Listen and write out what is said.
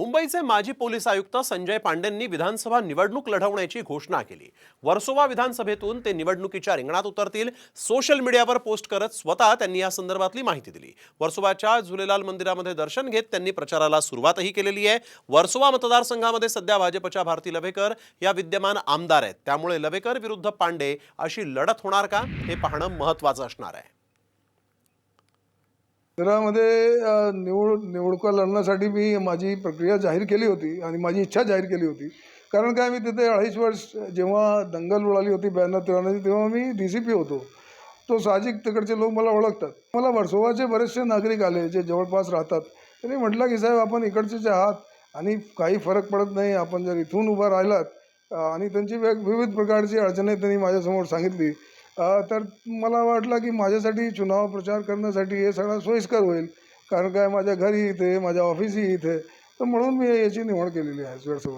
मुंबईचे माजी पोलीस आयुक्त संजय पांडेंनी विधानसभा निवडणूक लढवण्याची घोषणा केली. वर्सोवा विधानसभेतून ते निवडणुकीच्या रिंगणात उतरतील. सोशल मीडियावर पोस्ट करत स्वतः त्यांनी या संदर्भातली माहिती दिली. वर्सोवाच्या झुलेलाल मंदिरामध्ये दर्शन घेत त्यांनी प्रचाराला सुरुवातही केलेली आहे. वर्सोवा मतदारसंघामध्ये सध्या भाजपच्या भारती लवेकर या विद्यमान आमदार आहेत. त्यामुळे लवेकर विरुद्ध पांडे अशी लढत होणार का हे पाहणं महत्वाचं असणार आहे. त्यामध्ये निवड निवडका लढण्यासाठी मी माझी प्रक्रिया जाहीर केली होती आणि माझी इच्छा जाहीर केली होती. कारण काय मी तिथे अडीच वर्ष जेव्हा दंगल उडाली होती ब्याण्णव त्र्याण्णवची तेव्हा मी डी सी पी होतो. तो साहजिक तिकडचे लोक मला ओळखतात. मला वर्सोवाचे बरेचसे नागरिक आले जे जवळपास राहतात. त्यांनी म्हटलं की साहेब आपण इकडचेच आहात आणि काही फरक पडत नाही. आपण जर इथून उभा राहिलात आणि त्यांची वेग विविध प्रकारची अडचणी त्यांनी माझ्यासमोर सांगितली तर मला वाटलं की माझ्यासाठी चुनाव प्रचार करण्यासाठी हे सगळं सोयीस्कर होईल. कारण काय माझ्या घरी इथे माझ्या ऑफिसही इथे. तर म्हणून मी याची निवड केलेली आहे वर्सोवाची